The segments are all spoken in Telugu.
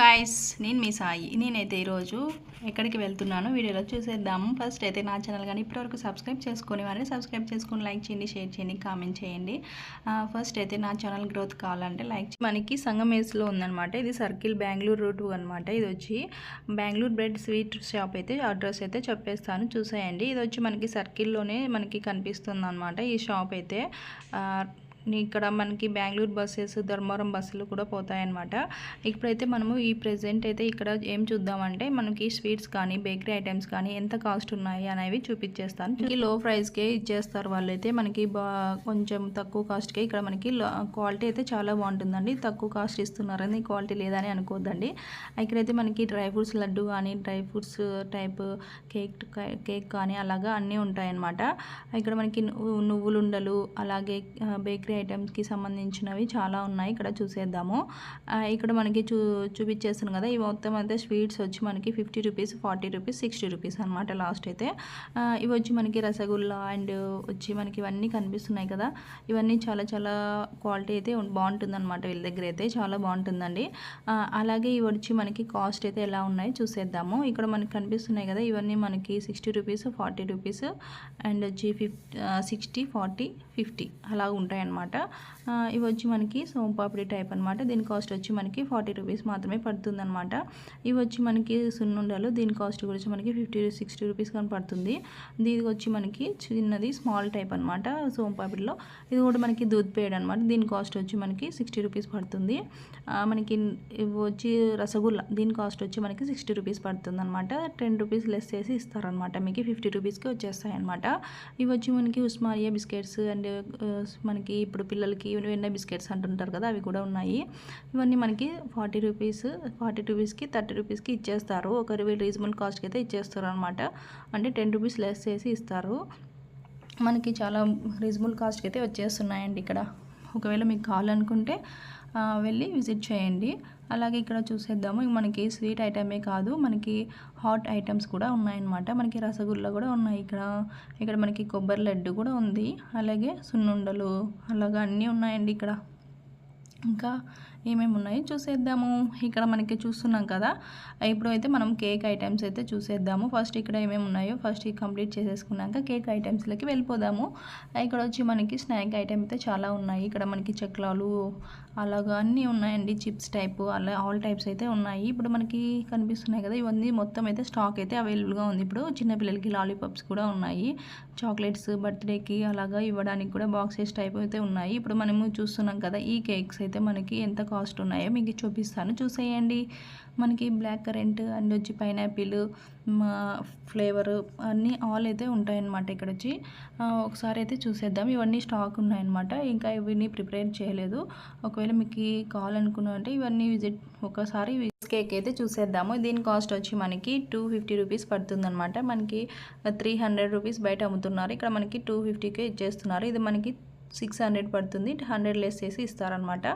గాయస్ నేను మీ సాయి. నేనైతే ఈరోజు ఎక్కడికి వెళ్తున్నాను వీడియోలో చూసేద్దాము. ఫస్ట్ అయితే నా ఛానల్ కానీ ఇప్పటివరకు సబ్స్క్రైబ్ చేసుకుని వారిని సబ్స్క్రైబ్ చేసుకుని లైక్ చేయండి షేర్ చేయండి కామెంట్ చేయండి. ఫస్ట్ అయితే నా ఛానల్ గ్రోత్ కావాలంటే లైక్ మనకి సంగమేస్లో ఉందన్నమాట. ఇది సర్కిల్ బెంగళూరు రూట్ అనమాట ఇది వచ్చి బెంగళూరు బ్రెడ్ స్వీట్ షాప్ అయితే అడ్రస్ అయితే చెప్పేస్తాను. చూసేయండి. ఇది వచ్చి మనకి సర్కిల్లోనే మనకి కనిపిస్తుంది అనమాట ఈ షాప్ అయితే. ఇక్కడ మనకి బెంగళూరు బస్సెస్ ధర్మవరం బస్సులు కూడా పోతాయన్నమాట. ఇప్పుడైతే మనము ఈ ప్రెజెంట్ అయితే ఇక్కడ ఏం చూద్దామంటే మనకి స్వీట్స్ కానీ బేకరీ ఐటమ్స్ కానీ ఎంత కాస్ట్ ఉన్నాయి అనేవి చూపించేస్తాను మనకి లో ప్రైస్కే ఇచ్చేస్తారు వాళ్ళైతే. మనకి కొంచెం తక్కువ కాస్ట్కే ఇక్కడ మనకి క్వాలిటీ అయితే చాలా బాగుంటుందండి. తక్కువ కాస్ట్ ఇస్తున్నారని క్వాలిటీ లేదని అనుకోవద్దండి ఇక్కడైతే మనకి డ్రై ఫ్రూట్స్ లడ్డు కానీ dry fruits type cake cake కానీ అలాగా అన్నీ ఉంటాయన్నమాట. ఇక్కడ మనకి నువ్వులుండలు అలాగే బేకరీ ఐటమ్స్కి సంబంధించినవి చాలా ఉన్నాయి. ఇక్కడ చూసేద్దాము. ఇక్కడ మనకి చూ చూపించేస్తున్నాం కదా. ఇవి మొత్తం అయితే స్వీట్స్ వచ్చి మనకి fifty rupees forty rupees sixty rupees అనమాట లాస్ట్ అయితే. ఇవి వచ్చి మనకి రసగుల్లా అండ్ వచ్చి మనకి ఇవన్నీ కనిపిస్తున్నాయి కదా. ఇవన్నీ చాలా చాలా క్వాలిటీ అయితే బాగుంటుందన్నమాట వీళ్ళ దగ్గర అయితే. చాలా బాగుంటుందండి. అలాగే ఇవి వచ్చి మనకి కాస్ట్ అయితే ఎలా ఉన్నాయి చూసేద్దాము. ఇక్కడ మనకి కనిపిస్తున్నాయి కదా. ఇవన్నీ మనకి sixty rupees forty rupees and వచ్చి ఫిఫ్ సిక్స్టీ ఫార్టీ ఫిఫ్టీ అలా ఉంటాయి అనమాట. ఇవి వచ్చి మనకి సోంపాపిడి టైప్ అనమాట. దీని కాస్ట్ వచ్చి మనకి ఫార్టీ రూపీస్ మాత్రమే పడుతుంది అనమాట ఇవి వచ్చి మనకి సున్నుండలు. దీని కాస్ట్ గురించి మనకి ఫిఫ్టీ సిక్స్టీ రూపీస్ కానీ పడుతుంది. దీనికి వచ్చి మనకి చిన్నది స్మాల్ టైప్ అనమాట సోంపాపిడిలో ఇది కూడా మనకి దూద్ పేడ్ అనమాట. దీని కాస్ట్ వచ్చి మనకి సిక్స్టీ రూపీస్ పడుతుంది. మనకి ఇవి వచ్చి రసగుల్లా. దీని కాస్ట్ వచ్చి మనకి సిక్స్టీ రూపీస్ పడుతుంది అనమాట టెన్ రూపీస్ లెస్ చేసి ఇస్తారనమాట మీకు ఫిఫ్టీ రూపీస్కి వచ్చేస్తాయి అనమాట ఇవి వచ్చి మనకి ఉస్మానియా బిస్కెట్స్ అండ్ మనకి ఇప్పుడు పిల్లలకి వెన్న బిస్కెట్స్ అంటుంటారు కదా అవి కూడా ఉన్నాయి. ఇవన్నీ మనకి ఫార్టీ రూపీస్ ఫార్టీ రూపీస్కి థర్టీ రూపీస్కి ఇచ్చేస్తారు. ఒక రీజనబుల్ కాస్ట్కి అయితే ఇచ్చేస్తారు అనమాట అంటే టెన్ రూపీస్ లెస్ చేసి ఇస్తారు. మనకి చాలా రీజనబుల్ కాస్ట్కి అయితే వచ్చేస్తున్నాయండి ఇక్కడ. ఒకవేళ మీకు కావాలనుకుంటే వెళ్ళి విజిట్ చేయండి. అలాగే ఇక్కడ చూసేద్దాము. మనకి స్వీట్ ఐటమే కాదు. మనకి హాట్ ఐటమ్స్ కూడా ఉన్నాయన్నమాట. మనకి రసగుల్లా కూడా ఉన్నాయి ఇక్కడ. ఇక్కడ మనకి కొబ్బరి లడ్డు కూడా ఉంది. అలాగే సున్నుండలు అలాగా అన్నీ ఉన్నాయండి ఇక్కడ. ఇంకా ఏమేమి ఉన్నాయి చూసేద్దాము. ఇక్కడ మనకి చూస్తున్నాం కదా. ఇప్పుడు అయితే మనం కేక్ ఐటమ్స్ అయితే చూసేద్దాము. ఫస్ట్ ఇక్కడ ఏమేమి ఉన్నాయో ఫస్ట్ కంప్లీట్ చేసేసుకున్నాక కేక్ ఐటమ్స్లోకి వెళ్ళిపోదాము. ఇక్కడ వచ్చి మనకి స్నాక్ ఐటమ్ అయితే చాలా ఉన్నాయి. ఇక్కడ మనకి చక్రాలు అలాగా అన్నీ ఉన్నాయండి. చిప్స్ టైప్ అలా ఆల్ టైప్స్ అయితే ఉన్నాయి. ఇప్పుడు మనకి కనిపిస్తున్నాయి కదా ఇవన్నీ మొత్తం అయితే స్టాక్ అయితే అవైలబుల్గా ఉంది. ఇప్పుడు చిన్నపిల్లలకి లాలీపాప్స్ కూడా ఉన్నాయి. చాక్లెట్స్ బర్త్డేకి అలాగా ఇవ్వడానికి కూడా బాక్సెస్ టైప్ అయితే ఉన్నాయి. ఇప్పుడు మనము చూస్తున్నాం కదా ఈ కేక్స్ అయితే మనకి ఎంత కాస్ట్ ఉన్నాయో మీకు చూపిస్తాను. చూసేయండి. మనకి బ్లాక్ కరెంట్ అండ్ వచ్చి పైనాపిల్ ఫ్లేవర్ అన్నీ ఆల్ అయితే ఉంటాయన్నమాట ఇక్కడ వచ్చి ఒకసారి అయితే చూసేద్దాం. ఇవన్నీ స్టాక్ ఉన్నాయన్నమాట. ఇంకా ఇవన్నీ ప్రిపేర్ చేయలేదు. ఒకవేళ మీకు కావాలనుకున్నా అంటే ఇవన్నీ విజిట్ ఒకసారి కేక్ అయితే చూసేద్దాము. దీని కాస్ట్ వచ్చి మనకి టూ ఫిఫ్టీ రూపీస్ పడుతుందన్నమాట. మనకి త్రీ హండ్రెడ్ రూపీస్ బయట అమ్ముతున్నారు. ఇక్కడ మనకి టూ ఫిఫ్టీకే ఇచ్చేస్తున్నారు. ఇది మనకి సిక్స్ హండ్రెడ్ పడుతుంది. హండ్రెడ్ లెస్ చేసి ఇస్తారనమాట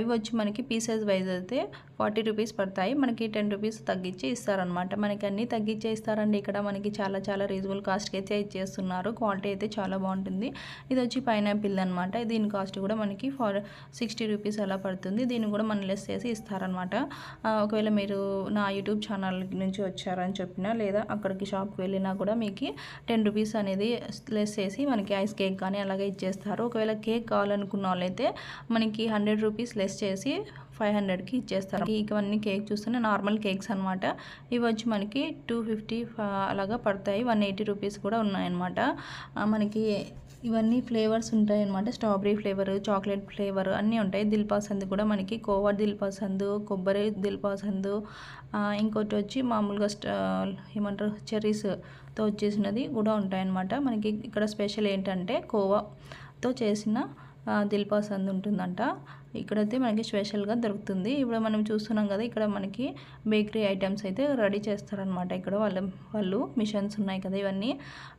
ఇవి వచ్చి మనకి పీసెస్ వైజ్ అయితే ఫార్టీ రూపీస్ పడతాయి. మనకి టెన్ రూపీస్ తగ్గించి ఇస్తారనమాట మనకి అన్నీ తగ్గించే ఇస్తారండి. ఇక్కడ మనకి చాలా చాలా రీజనబుల్ కాస్ట్కి అయితే ఇచ్చేస్తున్నారు. క్వాలిటీ అయితే చాలా బాగుంటుంది. ఇది వచ్చి పైనాపిల్ అనమాట దీని కాస్ట్ కూడా మనకి ఫార్ సిక్స్టీ రూపీస్ అలా పడుతుంది. దీన్ని కూడా మనం లెస్ చేసి ఇస్తారనమాట ఒకవేళ మీరు నా యూట్యూబ్ ఛానల్ నుంచి వచ్చారని చెప్పినా లేదా అక్కడికి షాప్కి వెళ్ళినా కూడా మీకు టెన్ రూపీస్ అనేది లెస్ చేసి మనకి ఐస్ కేక్ కానీ అలాగే ఇచ్చేస్తారు. ఒకవేళ కేక్ కావాలనుకున్న వాళ్ళైతే మనకి హండ్రెడ్ రూపీస్ లెస్ చేసి ఫైవ్ హండ్రెడ్కి ఇచ్చేస్తారు. ఇవన్నీ కేక్ చూస్తేనే నార్మల్ కేక్స్ అనమాట ఇవి వచ్చి మనకి టూ ఫిఫ్టీ అలాగా పడతాయి. వన్ ఎయిటీ రూపీస్ కూడా ఉన్నాయన్నమాట. మనకి ఇవన్నీ ఫ్లేవర్స్ ఉంటాయి అనమాట స్ట్రాబెరీ ఫ్లేవర్ చాక్లెట్ ఫ్లేవర్ అన్నీ ఉంటాయి. దిల్పాసందు కూడా మనకి కోవా దిల్పాసందు కొబ్బరి దిల్పాసందు ఇంకోటి వచ్చి మామూలుగా స్ట- ఏమంటారు? చెర్రీస్తో వచ్చేసినది కూడా ఉంటాయన్నమాట. మనకి ఇక్కడ స్పెషల్ ఏంటంటే కోవా. చేసిన దిల్పాసంద్ ఉంటుందంట ఇక్కడైతే మనకి స్పెషల్గా దొరుకుతుంది. ఇప్పుడు మనం చూస్తున్నాం కదా ఇక్కడ మనకి బేకరీ ఐటమ్స్ అయితే రెడీ చేస్తారనమాట ఇక్కడ వాళ్ళ వాళ్ళు మిషన్స్ ఉన్నాయి కదా ఇవన్నీ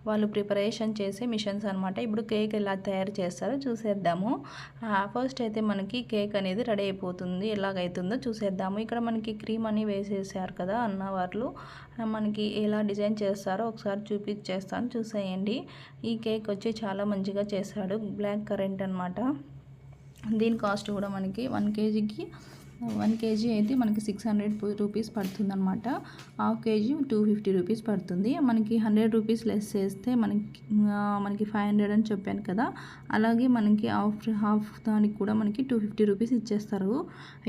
వాళ్ళు ప్రిపరేషన్ చేసే మిషన్స్ అనమాట ఇప్పుడు కేక్ ఎలా తయారు చేస్తారో చూసేద్దాము. ఫస్ట్ అయితే మనకి కేక్ అనేది రెడీ అయిపోతుంది. ఎలాగైతుందో చూసేద్దాము. ఇక్కడ మనకి క్రీమ్ అని వేసేసారు కదా అన్న వాళ్ళు మనకి ఎలా డిజైన్ చేస్తారో ఒకసారి చూపించేస్తాను చూసేయండి. ఈ కేక్ వచ్చి చాలా మంచిగా చేశాడు. బ్లాక్ కరెంట్ అనమాట దీని కాస్ట్ కూడా మనకి వన్ కేజీకి వన్ కేజీ అయితే మనకి సిక్స్ హండ్రెడ్ రూపీస్ పడుతుంది అనమాట half KG two fifty rupees పడుతుంది. మనకి హండ్రెడ్ రూపీస్ లెస్ చేస్తే మనకి మనకి ఫైవ్ హండ్రెడ్ అని చెప్పాను కదా. అలాగే మనకి హాఫ్ హాఫ్ దానికి కూడా మనకి టూ ఫిఫ్టీ రూపీస్ ఇచ్చేస్తారు.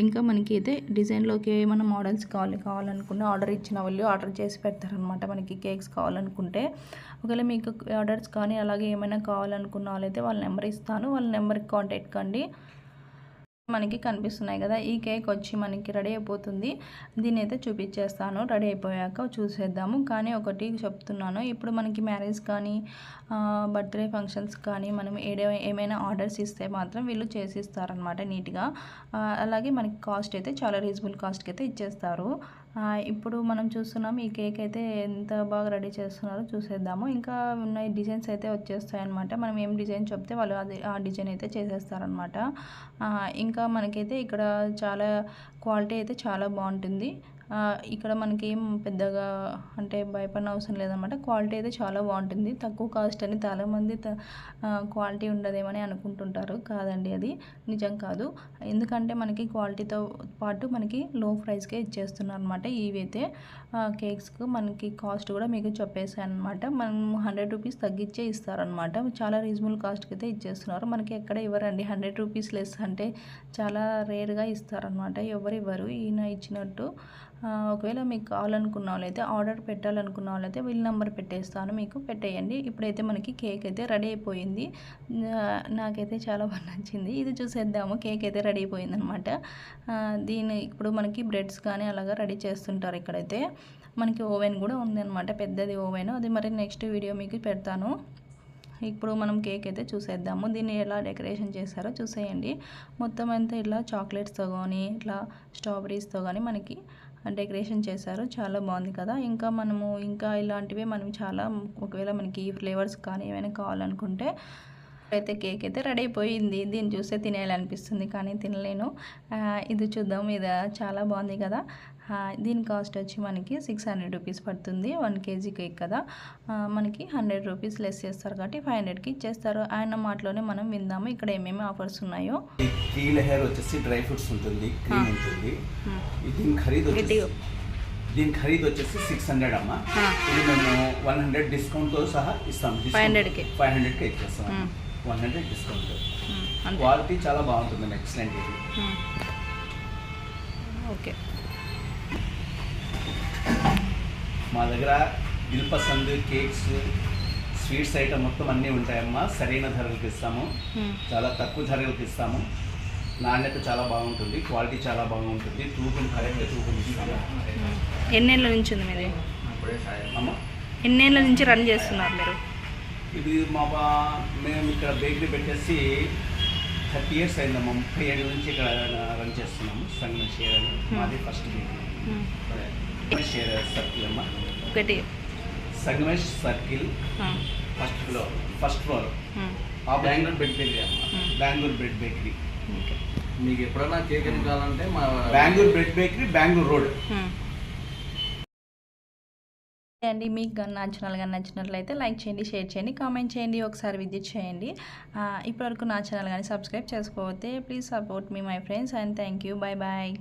ఇంకా మనకి అయితే డిజైన్లోకి ఏమైనా మోడల్స్ కావాలి కావాలనుకుంటే ఆర్డర్ ఇచ్చిన వాళ్ళు ఆర్డర్ చేసి పెడతారనమాట మనకి కేక్స్ కావాలనుకుంటే. ఒకవేళ మీకు ఆర్డర్స్ కానీ అలాగే ఏమైనా కావాలనుకున్న వాళ్ళైతే వాళ్ళ నెంబర్ ఇస్తాను. వాళ్ళ నెంబర్కి కాంటాక్ట్ కండి. మనకి కనిపిస్తున్నాయి కదా ఈ కేక్ వచ్చి మనకి రెడీ అయిపోతుంది. దీని అయితే చూపించేస్తాను. రెడీ అయిపోయాక చూసేద్దాము. కానీ ఒకటి చెప్తున్నాను. ఇప్పుడు మనకి మ్యారేజ్ కానీ బర్త్డే ఫంక్షన్స్ కానీ మనం ఏడే ఏమైనా ఆర్డర్స్ ఇస్తే మాత్రం వీళ్ళు చేసి ఇస్తారనమాట నీట్గా అలాగే మనకి కాస్ట్ అయితే చాలా రీజనబుల్ కాస్ట్కి అయితే ఇచ్చేస్తారు. ఇప్పుడు మనం చూస్తున్నాం ఈ కేక్ అయితే ఎంత బాగా రెడీ చేస్తున్నారో చూసేద్దాము. ఇంకా ఉన్న డిజైన్స్ అయితే వచ్చేస్తాయి అనమాట మనం ఏం డిజైన్ చెప్తే వాళ్ళు అది ఆ డిజైన్ అయితే చేసేస్తారనమాట ఇంకా మనకైతే ఇక్కడ చాలా క్వాలిటీ అయితే చాలా బాగుంటుంది. ఇక్కడ మనకి ఏం పెద్దగా అంటే భయపడిన అవసరం లేదన్నమాట. క్వాలిటీ అయితే చాలా బాగుంటుంది. తక్కువ కాస్ట్ అని చాలామంది త- క్వాలిటీ ఉండదేమని అనుకుంటుంటారు. కాదండి అది. నిజం కాదు. ఎందుకంటే మనకి క్వాలిటీతో పాటు మనకి లో ప్రైస్కే ఇచ్చేస్తున్నారు అనమాట ఇవైతే కేక్స్కు మనకి కాస్ట్ కూడా మీకు చెప్పేసాను అనమాట మనం హండ్రెడ్ రూపీస్ తగ్గించే ఇస్తారనమాట చాలా రీజనబుల్ కాస్ట్కి అయితే ఇచ్చేస్తున్నారు. మనకి ఎక్కడ ఇవ్వరండి. హండ్రెడ్ రూపీస్ లెస్ అంటే చాలా రేర్గా ఇస్తారనమాట ఎవరు ఇవ్వరు. ఈయన ఇచ్చినట్టు. ఒకవేళ మీకు కావాలనుకున్న వాళ్ళైతే ఆర్డర్ పెట్టాలనుకున్న వాళ్ళైతే వీళ్ళ నెంబర్ పెట్టేస్తాను. మీకు పెట్టేయండి. ఇప్పుడైతే మనకి కేక్ అయితే రెడీ అయిపోయింది. నాకైతే చాలా బాగా నచ్చింది. ఇది చూసేద్దాము. కేక్ అయితే రెడీ అయిపోయింది అనమాట దీని ఇప్పుడు మనకి బ్రెడ్స్ కానీ అలాగా రెడీ చేస్తుంటారు ఇక్కడైతే. మనకి ఓవెన్ కూడా ఉందన్నమాట పెద్దది ఓవెన్. అది మరి నెక్స్ట్ వీడియో మీకు పెడతాను. ఇప్పుడు మనం కేక్ అయితే చూసేద్దాము. దీన్ని ఎలా డెకరేషన్ చేశారో చూసేయండి. మొత్తం అంతా ఇలా చాక్లెట్స్తో కానీ ఇట్లా స్ట్రాబెరీస్తో కానీ మనకి డెకరేషన్ చేశారు. చాలా బాగుంది కదా. ఇంకా మనము ఇంకా ఇలాంటివే మనం చాలా ఒకవేళ మనకి ఫ్లేవర్స్ కానీ ఏమైనా కావాలనుకుంటే అయితే కేక్ అయితే రెడీ అయిపోయింది దీన్ని చూస్తే తినేయాలనిపిస్తుంది కానీ తినలేను. ఇది చూద్దాం. ఇది చాలా బాగుంది కదా. దీని కాస్ట్ వచ్చి మనకి సిక్స్ హండ్రెడ్ రూపీస్ పడుతుంది. వన్ కేజీ కేక్ కదా. మనకి హండ్రెడ్ రూపీస్ లెస్ చేస్తారు కాబట్టి ఫైవ్ హండ్రెడ్కి ఇచ్చేస్తారు. ఆయన మాటలోనే మనం విందాము. ఇక్కడ ఏమేమి ఆఫర్స్ ఉన్నాయో. వచ్చేసి డ్రై ఫ్రూట్స్ ఉంటుంది. క్రీమ్ ఉంటుంది. ఇది దీని ఖరీదు వచ్చేసి దీని ఖరీదు వచ్చేసి సిక్స్ హండ్రెడ్ అమ్మ. ఇది మేము వన్ హండ్రెడ్ డిస్కౌంట్తో సహా ఇస్తాం. 500 కి. ఫైవ్ హండ్రెడ్కి ఇచ్చేస్తాం. One hundred discount. అంతే. క్వాలిటీ చాలా బాగుంటుంది ఎక్సలెంట్ ఇది. ఓకే. మా దగ్గర దిల్పసంద్ కేక్స్ స్వీట్స్ ఐటమ్ మొత్తం అన్నీ ఉంటాయమ్మా. సరైన ధరలకు ఇస్తాము. చాలా తక్కువ ధరలకు ఇస్తాము. నాణ్యత చాలా బాగుంటుంది క్వాలిటీ చాలా బాగుంటుంది. తూకం కరెక్ట్ తూకం ఇస్తాము. ఎన్నేళ్ళ నుంచి ఉంది మీది? అమ్మ? ఎన్నేళ్ళ నుంచి రన్ చేస్తున్నారు మీరు? ఇది మా బా- మేము ఇక్కడ బేకరీ పెట్టేసి థర్టీ ఇయర్స్ అయిందమ్మా ముప్పై ఏడు నుంచి ఇక్కడ రన్ చేస్తున్నాము సంగమ షేర్ అని. మాది ఫస్ట్ బేకరీ. షేర్ సర్కిల్ అమ్మ. ఒకటి. Sangamesh circle. First floor first floor. ఆ బెంగళూరు బ్రెడ్ బేకరీ అమ్మ. Hmm. Bengaluru bread bakery. Okay మీకు ఎప్పుడైనా కేక్ కావాలంటే మా Bengaluru bread bakery Bengaluru road. అండి. మీకు కానీ నా ఛానల్ కానీ నచ్చినట్లయితే లైక్ చేయండి షేర్ చేయండి కామెంట్ చేయండి ఒకసారి విజిట్ చేయండి. ఇప్పటివరకు నా ఛానల్ కానీ సబ్స్క్రైబ్ చేసుకోకపోతే please support me my friends and thank you bye bye